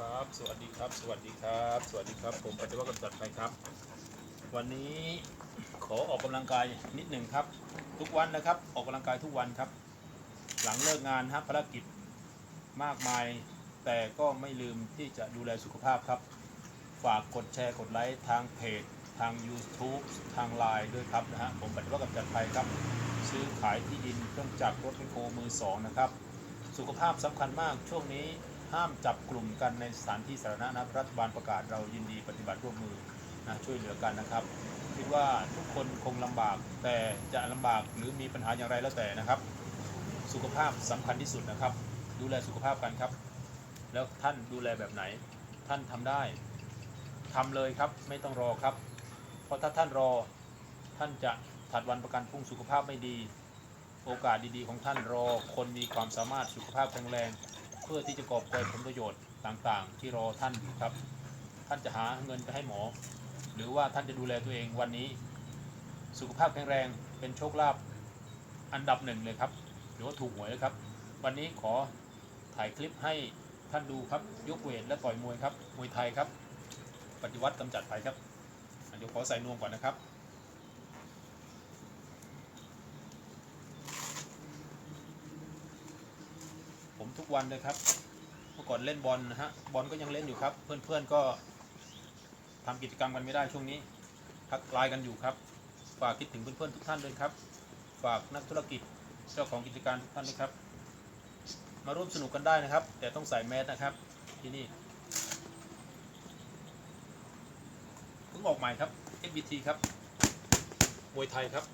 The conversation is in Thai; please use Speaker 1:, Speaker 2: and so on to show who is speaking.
Speaker 1: ครับ สวัสดีครับ สวัสดีครับ สวัสดีครับ ผมปฏิวัติกำจัดไปครับ วันนี้ขอออกกำลังกายนิดหนึ่งครับ ทุกวันนะครับ ออกกำลังกายทุกวันครับ หลังเลิกงานฮะภารกิจมากมาย แต่ก็ไม่ลืมที่จะดูแลสุขภาพครับ ฝากกดแชร์กดไลค์ทางเพจ ทาง YouTube ทางไลน์ด้วยครับนะฮะ ผมปฏิวัติกำจัดภัยครับ ซื้อขายที่ดินเครื่องจักรรถไมโคมือสองนะครับ สุขภาพสำคัญมากช่วงนี้ ห้ามจับกลุ่มกันในสถานที่สาธารณะนะรัฐบาลประกาศเรายินดีปฏิบัติร่วมมือนะช่วยเหลือกันนะครับ คิดว่าทุกคนคงลำบากแต่จะลำบากหรือมีปัญหาอย่างไรแล้วแต่นะครับ สุขภาพสำคัญที่สุดนะครับ ดูแลสุขภาพกันครับ แล้วท่านดูแลแบบไหน ท่านทำได้ทำเลยครับไม่ต้องรอครับ เพราะถ้าท่านรอท่านจะถัดวันประกันพรุ่งสุขภาพไม่ดี โอกาสดีๆ ของท่านรอคนมีความสามารถสุขภาพแข็งแรง พื่อที่จะกอบโกยผลประโยชน์ต่างๆ ที่รอท่านอยู่ครับ ท่านจะหาเงินไปให้หมอ หรือว่าท่านจะดูแลตัวเองวันนี้ สุขภาพแข็งแรงเป็นโชคลาภอันดับหนึ่งเลยครับ หรือว่าถูกหวยเลยครับ วันนี้ขอถ่ายคลิปให้ท่านดูครับยกเวทและต่อยมวยครับมวยไทยครับ ปฏิวัติกำจัดภัยครับเดี๋ยวขอใส่นวมก่อนนะครับ ทุกวันเลยครับเมื่อก่อนเล่นบอลนะฮะบอลก็ยังเล่นอยู่ครับ เพื่อนๆก็ทำกิจกรรมกันไม่ได้ช่วงนี้ทักไลน์กันอยู่ครับ ฝากคิดถึงเพื่อนๆทุกท่านด้วยครับ ฝากนักธุรกิจเจ้าของกิจการทุกท่านด้วยครับ มาร่วมสนุกกันได้นะครับ แต่ต้องใส่แมสนะครับที่นี่เพิ่งออกใหม่ครับ FBT ครับมวยไทยครับ